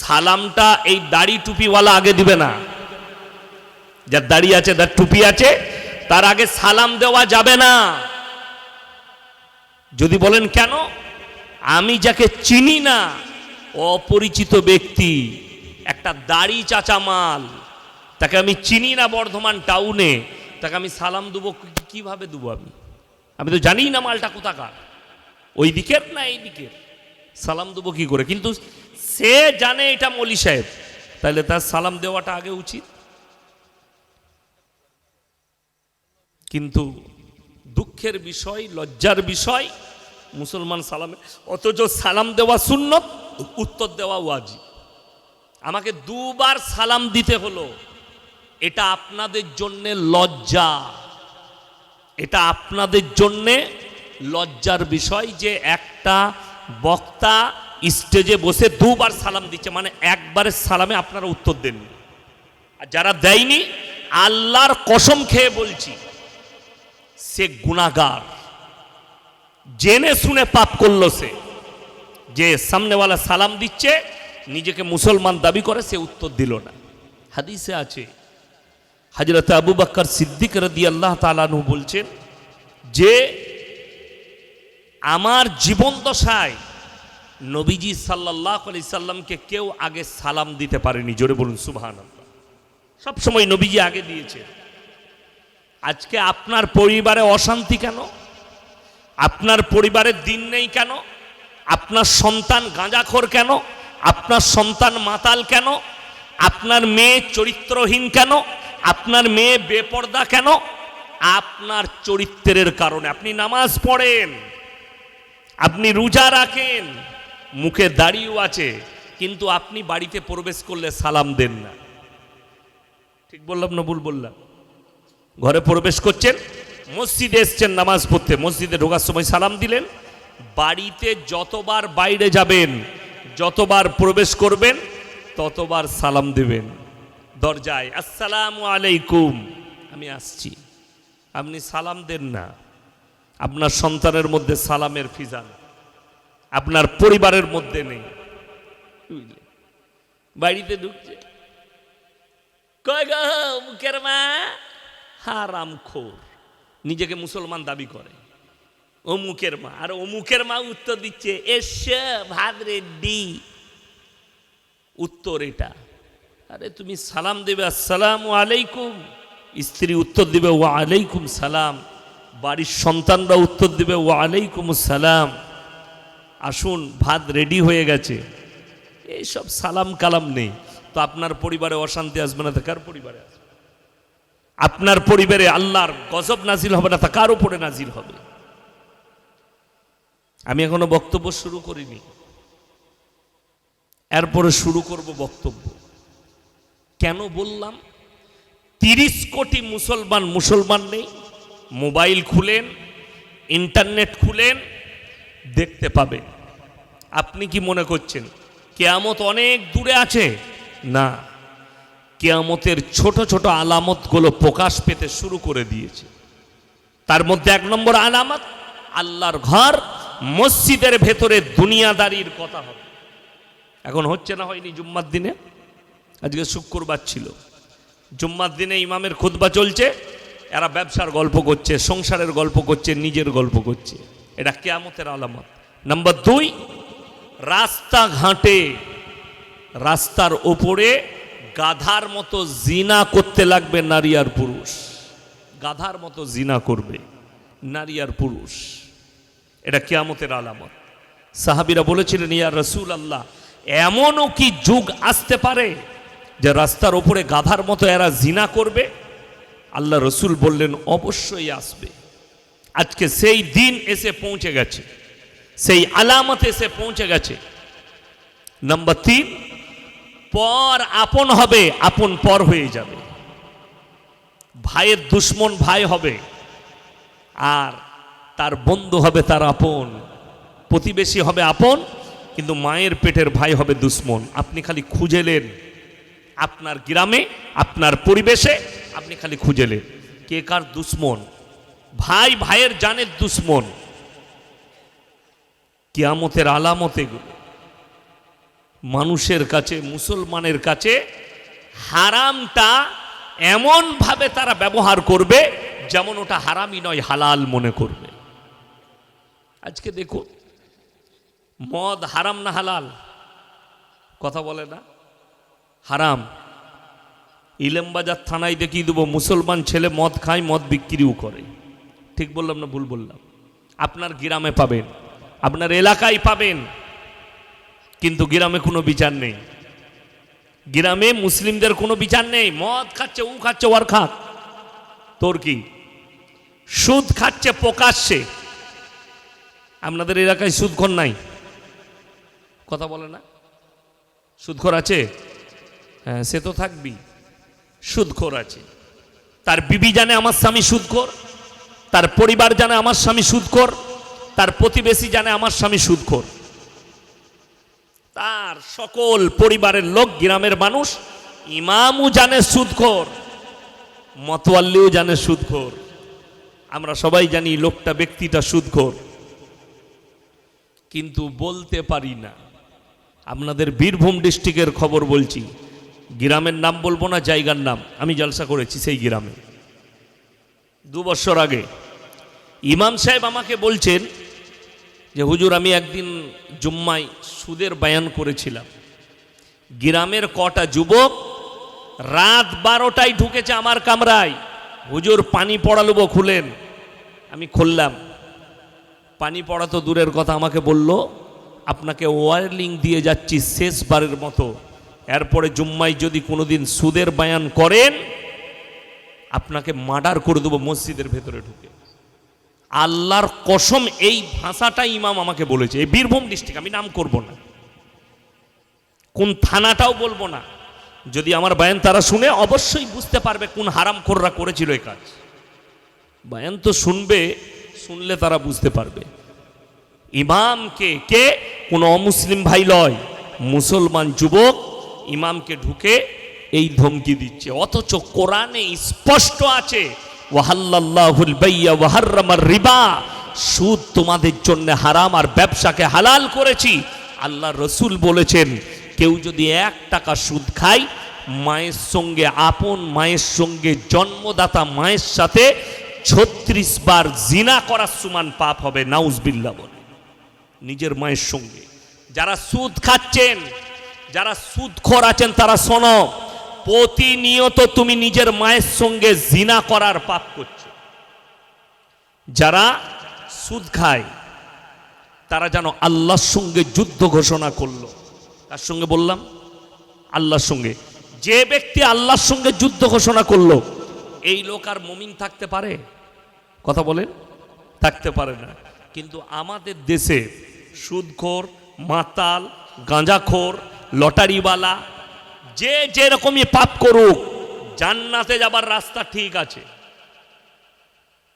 সালামটা এই দাড়ি টুপিওয়ালা আগে দিবে না। যার দাড়ি আছে, যার টুপি আছে, তার আগে সালাম দেওয়া যাবে না। যদি বলেন কেন? আমি যাকে চিনি না, অপরিচিত ব্যক্তি, একটা দাড়ি চাচা মাল, তাকে আমি চিনি না বর্ধমান টাউনে তাকে আমি সালাম দেবো, কীভাবে দেবো আমি? আমি তো জানি না মালটা কোথাকার। ওই দিকের না এই দিকের? সালাম দেবো কি করে? কিন্তু সে জানে এটা মলি সাহেব। তাহলে তার সালাম দেওয়াটা আগে উচিত। কিন্তু দুঃখের বিষয়, লজ্জার বিষয়, মুসলমান সালামে, অথচ সালাম দেওয়া শূন্য উত্তর দেওয়া ওয়াজি আমাকে দুবার সালাম দিতে হলো। এটা আপনাদের জন্যে লজ্জা। এটা আপনাদের জন্যে লজ্জার বিষয় যে একটা বক্তা স্টেজে বসে দুবার সালাম দিচ্ছে মানে একবারের সালামে আপনারা উত্তর দেননি। আর যারা দেয়নি, আল্লাহর কসম খেয়ে বলছি, সে গুণাগার জেনে শুনে পাপ করল সে। যে সামনেওয়ালা সালাম দিচ্ছে, নিজেকে মুসলমান দাবি করে, সে উত্তর দিল না। হাদিসে আছে হাজরত আবু বাক্কর সিদ্দিক রদি আল্লাহ তালানু বলছেন, যে আমার জীবন দশায় নবীজি সাল্লাহ আলি সাল্লামকে কেউ আগে সালাম দিতে পারেনি, জোরে বলুন সুবাহান সবসময় নবীজি আগে দিয়েছে আজকে আপনার পরিবারে অশান্তি কেন? আপনার পরিবারের দিন নেই কেন? আপনার সন্তান গাঁজাখোর কেন? আপনার সন্তান মাতাল কেন? আপনার মেয়ে চরিত্রহীন কেন? আপনার মেয়ে বেপর্দা কেন? আপনার চরিত্রের কারণে। আপনি নামাজ পড়েন, আপনি রোজা রাখেন মুখে দাড়িও আছে, কিন্তু আপনি বাড়িতে প্রবেশ করলে সালাম দেন না। ঠিক বললাম না ভুল বললাম? ঘরে প্রবেশ করছেন, মসজিদে এসছেন নামাজ পড়তে, মসজিদে ঢোকার সময় সালাম দিলেন, বাড়িতে যতবার বাইরে যাবেন, যতবার প্রবেশ করবেন, ততবার সালাম দেবেন। দরজায়, আসসালামু আলাইকুম। আমি আসছি। আপনি সালাম দেন না। আপনার সন্তানের মধ্যে সালামের ফিজান। আপনার পরিবারের মধ্যে নেই। বাড়িতে ঢুকছে। মা? হারাম নিজেকে মুসলমান দাবি করে। অমুকের মা। আর অমুকের মা উত্তর দিচ্ছে, এসে, ভাত রেড্ডি। উত্তর এটা। আরে তুমি সালাম দেবে, আসসালাম আলাইকুম। স্ত্রী উত্তর দিবে, ওয়া আলাইকুম সালাম। বাড়ির সন্তানরা উত্তর দিবে, ওয়া আলাইকুম সালাম। আসুন, ভাত রেডি হয়ে গেছে। এইসব সালাম কালাম নেই। তো আপনার পরিবারে অশান্তি আসবে না তো কার পরিবারে আসবে? আপনার পরিবারে আল্লাহর গজব নাজিল হবে না তা কার উপরে নাজিল হবে? আমি এখনও বক্তব্য শুরু করিনি। এরপরে শুরু করব বক্তব্য। কেন বললাম? তিরিশ কোটি মুসলমান মুসলমান নেই। মোবাইল খুলেন, ইন্টারনেট খুলেন দেখতে পাবে। আপনি কি মনে করছেন, কেয়ামত অনেক দূরে আছে? না। কেয়ামতের ছোট ছোট আলামতগুলো প্রকাশ পেতে শুরু করে দিয়েছে। তার মধ্যে এক নম্বর আলামত, আল্লাহর ঘর, মসজিদের ভেতরে দুনিয়াদারির কথা হবে। এখন হচ্ছে না হয়নি জুম্মার দিনে? আজকে শুক্রবার ছিল। জুম্মার দিনে ইমামের খুতবা চলছে, এরা ব্যবসার গল্প করছে, সংসারের গল্প করছে, নিজের গল্প করছে। এটা কেয়ামতের আলামত। নাম্বার দুই রাস্তাঘাটে রাস্তার ওপরে গাধার মতো জিনা করতে লাগবে নারী আর পুরুষ। গাধার মতো জিনা করবে নারী আর পুরুষ। এটা কেয়ামতের আলামত। সাহাবিরা বলেছিলেন, ইয়া রসুল আল্লাহ এমনও কি যুগ আসতে পারে যে রাস্তার ওপরে গাধার মতো এরা জিনা করবে? আল্লাহ রসুল বললেন, অবশ্যই আসবে। আজকে সেই দিন এসে পৌঁছে গেছে। সেই আলামত এসে পৌঁছে গেছে। নাম্বার তিন পর আপন হবে, আপন পর হয়ে যাবে। ভাইয়ের দুশ্মন ভাই হবে, আর তার বন্ধু হবে তার আপন। প্রতিবেশী হবে আপন, কিন্তু মায়ের পেটের ভাই হবে দুশ্মন। আপনি খালি খুঁজেলেন আপনার গ্রামে, আপনার পরিবেশে, আপনি খালি খুঁজেলেন কে কার দুশ্মন? ভাই, ভাইয়ের জানের দুশ্মন। কিয়ামতের আলামত এগুলো মানুষের কাছে, মুসলমানের কাছে হারামটা এমনভাবে তারা ব্যবহার করবে যেমন ওটা হারামই নয়, হালাল মনে করবে। আজকে দেখুন, মদ হারাম না হালাল? কথা বলে না? হারাম। ইলেমবাজার থানায় দেখিয়ে দেবো, মুসলমান ছেলে মদ খায়, মদ বিক্রিও করে। ঠিক বললাম না ভুল বললাম? আপনার গ্রামে পাবেন, আপনার এলাকায় পাবেন, কিন্তু গ্রামে কোনো বিচার নেই। গ্রামে মুসলিমদের কোনো বিচার নেই, মদ খাচ্ছে, উ খাচ্ছে ওর খাক। তোর কি? সুদ খাচ্ছে প্রকাশ্যে। আপনাদের এলাকায় সুদখোর নাই? কথা বলে না? সুদখোর আছে? হ্যাঁ সে তো থাকবি সুদখোর আছে। তার বিবি জানে আমার স্বামী সুদখোর? তার পরিবার জানে আমার স্বামী সুদখোর তার প্রতিবেশী জানে আমার স্বামী সুদখোর তার সকল পরিবারের লোক গ্রামের মানুষ ইমামও জানে সুদখোর মতোয়াল্লিও জানে সুদখোর আমরা সবাই জানি লোকটা, ব্যক্তিটা সুদখোর কিন্তু বলতে পারি না। আপনাদের বীরভূম ডিস্ট্রিক্টের খবর বলছি। গ্রামের নাম বলব না, জায়গার নাম। আমি জলসা করেছি সেই গ্রামে। দু বছর আগে। ইমাম সাহেব আমাকে বলছেন যে, হুজুর, আমি একদিন জুম্মায় সুদের বায়ান করেছিলাম। গ্রামের কটা যুবক রাত বারোটায় ঢুকেছে আমার কামরায়। হুজুর, পানি পড়ালবো খুলেন। আমি খুললাম। পানি পড়া তো দূরের কথা, আমাকে বলল, আপনাকে ওয়ারলিং দিয়ে যাচ্ছি শেষবারের মতো। এরপরে জুম্মায় যদি কোনোদিন সুদের বায়ান করেন আপনাকে মার্ডার করে দেবো মসজিদের ভেতরে ঢুকে। আল্লাহর কসম, এই ভাষাটা ইমাম আমাকে বলেছে। এই বীরভূম ডিস্ট্রিক্ট আমি নাম করব না। কোন থানাটাও বলব না। যদি আমার বায়ান তারা শুনে, অবশ্যই বুঝতে পারবে কোন হারাম খোররা করেছিল এই কাজ। বায়ান তো শুনবে, শুনলে তারা বুঝতে পারবে। ইমামকে কে? কোনো অমুসলিম ভাই লয়, মুসলমান যুবক ইমামকে ঢুকে এই ধমকি দিচ্ছে। অথচ কোরআনে স্পষ্ট আছে ওয়াহাল্লাহুল বাইয়া ওয়াহাররামার রিবা। সুদ তোমাদের জন্য হারাম আর ব্যবসাকে হালাল করেছি। আল্লাহ রসুল বলেছেন, কেউ যদি এক টাকা সুদ খায়, মায়ের সঙ্গে আপন, মায়ের সঙ্গে জন্মদাতা, মায়ের সাথে ছত্রিশ বার জিনা করার সমান পাপ হবে। নাউজবিল্লা বলে। নিজের মায়ের সঙ্গে। যারা সুদ খাচ্ছেন, যারা সুদ সুদখোর আছেন, তারা শোনো প্রতিনিয়ত তুমি নিজের মায়ের সঙ্গে জিনা করার পাপ করছ। যারা সুদ খায়, তারা যেন আল্লাহর সঙ্গে যুদ্ধ ঘোষণা করল। তার সঙ্গে বললাম? আল্লাহর সঙ্গে। যে ব্যক্তি আল্লাহর সঙ্গে যুদ্ধ ঘোষণা করল, এই লোক আর মমিন থাকতে পারে? কথা বলেন, থাকতে পারে না। কিন্তু আমাদের দেশে সুদখোর, মাতাল, গাঁজাখোর, লটারিওয়ালা যে যেরকমই পাপ করুক, জান্নাতে যাবার রাস্তা ঠিক আছে।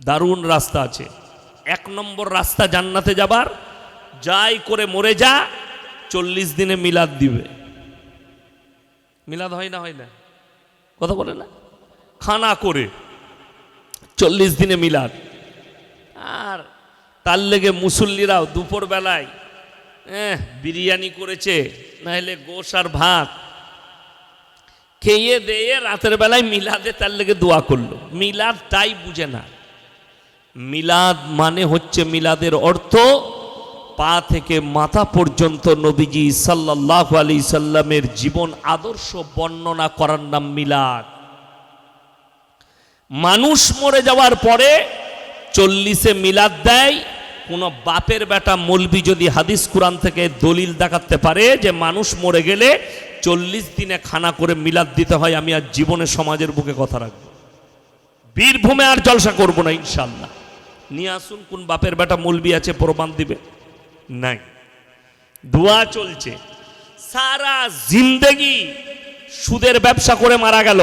দারুণ রাস্তা আছে। এক নম্বর রাস্তা জান্নাতে যাবার, যাই করে মরে যা, চল্লিশ দিনে মিলাদ দিবে। মিলাদ হয় না হয় না? কথা বলে না? খানা করে, চল্লিশ দিনে মিলাদ। আর তার লেগে মুসল্লিরাও দুপুর বেলায় বিরিয়ানি করেছে, নাহলে গোস আর ভাত। খেয়ে দেয়ে রাতের বেলায় মিলাদে তার লেগে দোয়া করল। মিলাদ তাই বুঝে না। মিলাদ মানে হচ্ছে মিলাদের অর্থ পা থেকে মাথা পর্যন্ত নবীজি সাল্লাহ আলি সাল্লামের জীবন আদর্শ বর্ণনা করার নাম মিলাদ। মানুষ মরে যাওয়ার পরে চল্লিশে মিলাদ দেয় কোনো বাপের বেটা মলবি যদি হাদিস কোরআন থেকে দলিল দেখাতে পারে যে মানুষ মরে গেলে চল্লিশ দিনে খানা করে মিলাদ দিতে হয়, আমি আর জীবনে সমাজের বুকে কথা রাখব। বীরভূমে আর জলসা করব না ইনশাল্লাহ নিয়ে আসুন, কোন বাপের বেটা মলবি আছে, প্রমাণ দিবে। নাই। দোয়া চলছে। সারা জিন্দেগি সুদের ব্যবসা করে মারা গেল।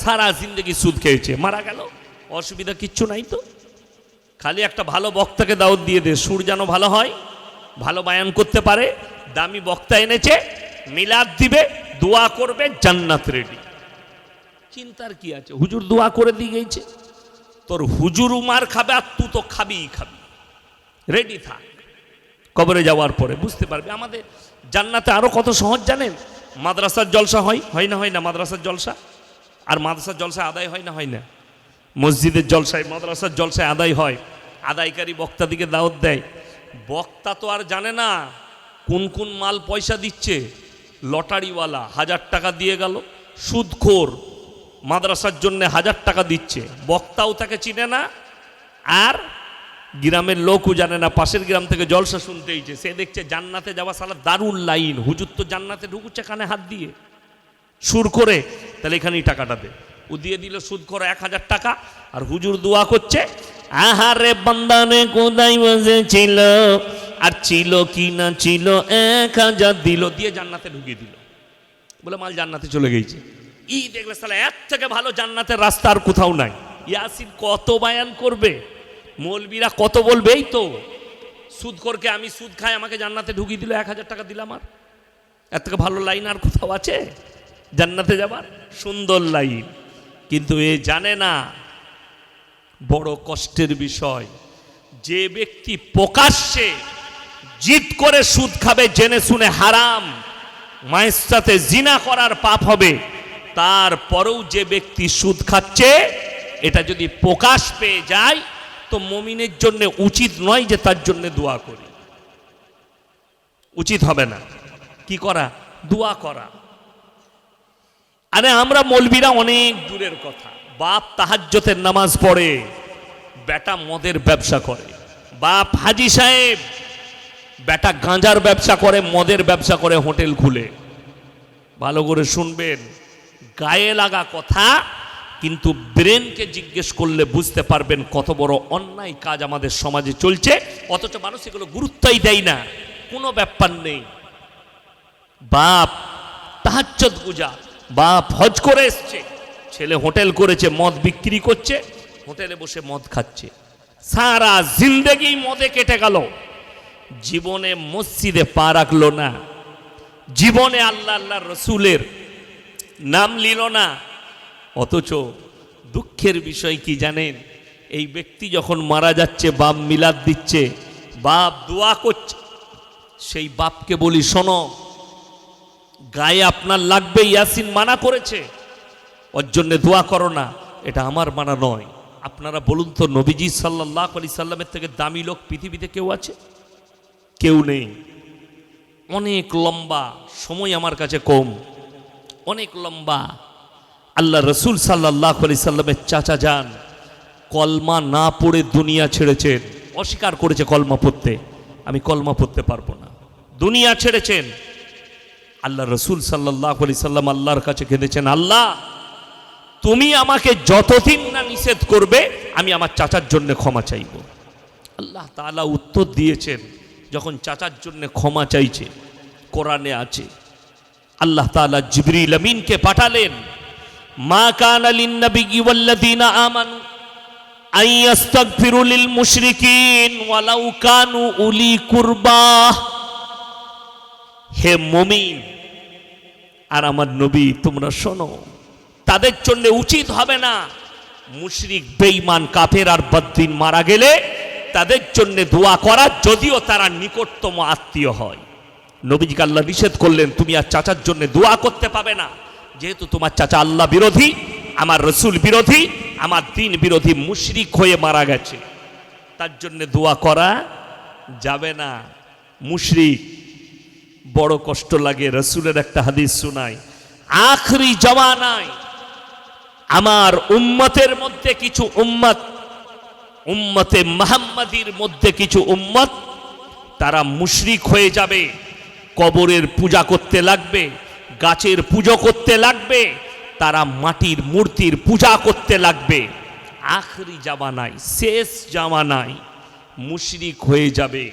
সারা জিন্দেগি সুদ খেয়েছে। মারা গেল? অসুবিধা কিচ্ছু নাই তো? খালি একটা ভালো বক্তাকে দাওয়াত দিয়ে দে, সুর যেন ভালো হয়, ভালো বায়ান করতে পারে, দামি বক্তা এনেছে, মিলাদ দিবে, দোয়া করবে, জান্নাত রেডি চিন্তার কি আছে? হুজুর দোয়া করে দিয়ে গেছে। তোর হুজুর উমার খাবে আর তুই তো খাবিই খাবি। রেডি থাক। কবরে যাওয়ার পরে, বুঝতে পারবে? আমাদের জান্নাতে আরও কত সহজ জানেন? মাদ্রাসার জলসা হয়? হয় না হয় না মাদ্রাসার জলসা? আর মাদ্রাসার জলসা আদায় হয় না হয় না? মসজিদের জলসায়, মাদ্রাসার জলসায় আদায় হয়। আদায়কারী বক্তাদিকে দাওয়াত দেয়। বক্তা তো আর জানে না কোন কোন মাল পয়সা দিচ্ছে। লটারিওয়ালা হাজার টাকা দিয়ে গেল, সুদখোর মাদ্রাসার জন্য হাজার টাকা দিচ্ছে। বক্তাও তাকে চিনে না, আর গ্রামের লোকও জানে না। পাশের গ্রাম থেকে জলসা শুনতে এইছে সে দেখছে জান্নাতে যাওয়া সালা দারুণ লাইন। হুজুর তো জান্নাতে ঢুকুচ্ছে কানে হাত দিয়ে। সুর করে, তাহলে এখানেই টাকাটা দে। ও দিয়ে দিল, সুদ করে এক হাজার টাকা। আর হুজুর দোয়া করছে, আহারে বান্দানে কোদাই ছিল? আর ছিল কি না ছিল? এক হাজার দিল। দিয়ে জান্নাতে ঢুকিয়ে দিল। বলে, মাল জান্নাতে চলে গেছে। ই দেখলে তাহলে এর থেকে ভালো জান্নাতের রাস্তা আর কোথাও নাই। ইয়াসিন কত বায়ান করবে? মৌলবীরা কত বলবে, এই তো, সুদ করকে আমি সুদ খাই, আমাকে জান্নাতে ঢুকিয়ে দিল, এক হাজার টাকা দিলাম আর। এর থেকে ভালো লাইন আর কোথাও আছে? জান্নাতে যাবার সুন্দর লাইন। কিন্তু এ জানে না বড় কষ্টের বিষয়। যে ব্যক্তি প্রকাশ্যে জিদ করে সুদ খাবে, জেনে শুনে হারাম, মায়ের সাথে জিনা করার পাপ হবে তারপরেও যে ব্যক্তি সুদ খাচ্ছে, এটা যদি প্রকাশ পেয়ে যায়, তো মমিনের জন্য উচিত নয় যে তার জন্য দোয়া করি। উচিত হবে না। কি করা? দোয়া করা। আরে আমরা মলবিরা অনেক দূরের কথা। বাপ তাহাজ্জতের নামাজ পড়ে, বেটা মদের ব্যবসা করে। বাপ হাজি সাহেব, বেটা গাঁজার ব্যবসা করে, মদের ব্যবসা করে হোটেল খুলে। ভালো করে শুনবেন, গায়ে লাগা কথা, কিন্তু ব্রেনকে জিজ্ঞেস করলে বুঝতে পারবেন কত বড় অন্যায় কাজ আমাদের সমাজে চলছে, অথচ মানুষ এগুলো গুরুত্বই দেয় না। কোনো ব্যাপার নেই। বাপ তাহাজ্জত গুজা বাপ হজ করে এসছে। ছেলে হোটেল করেছে, মদ বিক্রি করছে, হোটেলে বসে মদ খাচ্ছে। সারা জিন্দেগি মদে কেটে গেল। জীবনে মসজিদে পা রাখল না। জীবনে আল্লাহ আল্লাহ রসুলের নাম নিল না। অথচ দুঃখের বিষয় কি জানেন? এই ব্যক্তি যখন মারা যাচ্ছে, বাপ মিলাদ দিচ্ছে, বাপ দোয়া করছে, সেই বাপকে বলি, শোনো গায়ে আপনার লাগবে, ইয়াসিন মানা করেছে। ওর জন্য দোয়া করো না, এটা আমার মানা নয়। আপনারা বলুন তো, নবীজি সাল্লাহ আলি সাল্লামের থেকে দামি লোক পৃথিবীতে কেউ আছে? কেউ নেই। অনেক লম্বা, সময় আমার কাছে কম। অনেক লম্বা। আল্লাহ রসুল সাল্লাহ আলি সাল্লামের চাচা যান, কলমা না পড়ে দুনিয়া ছেড়েছেন। অস্বীকার করেছে কলমা পড়তে। আমি কলমা পড়তে পারব না। দুনিয়া ছেড়েছেন। আল্লাহ রসুল সাল্লাহ আলি সাল্লাম আল্লাহর কাছে কেঁদেছেন, আল্লাহ, তুমি আমাকে যতদিন না নিষেধ করবে, আমি আমার চাচার জন্য ক্ষমা চাইব। আল্লাহ তাআলা উত্তর দিয়েছেন, যখন চাচার জন্য ক্ষমা চাইছে, কোরআনে আছে, আল্লাহ তাআলা জিবরিল আমিনকে পাঠালেন, মা কান আলিন আমানু লিল মুশরিকিন ওয়ালাউ কানু উলি কুরবা হে মমিন, আর আমার নবী, তোমরা শোনো, তাদের জন্য উচিত হবে না মুশরিক, বেঈমান, কাফের আর বদ্দিন মারা গেলে তাদের জন্য দোয়া করা, যদিও তারা নিকটতম আত্মীয় হয়। নবীজিকে আল্লাহ নিষেধ করলেন, তুমি আর চাচার জন্য দোয়া করতে পাবে না। যেহেতু তোমার চাচা আল্লাহ বিরোধী, আমার রসুল বিরোধী, আমার দিন বিরোধী মুশরিক হয়ে মারা গেছে। তার জন্য দোয়া করা যাবে না। মুশরিক বড় কষ্ট লাগে, রসুলের একটা হাদিস শোনায় আখরি জমানায় আমার উম্মতের মধ্যে কিছু উম্মত, উম্মতে মাহাম্মাদির মধ্যে কিছু উম্মত, তারা মুশরিক হয়ে যাবে, কবরের পূজা করতে লাগবে, গাছের পুজো করতে লাগবে, তারা মাটির মূর্তির পূজা করতে লাগবে। আখরি জামানায়, শেষ জামানায় মুশরিক হয়ে যাবে।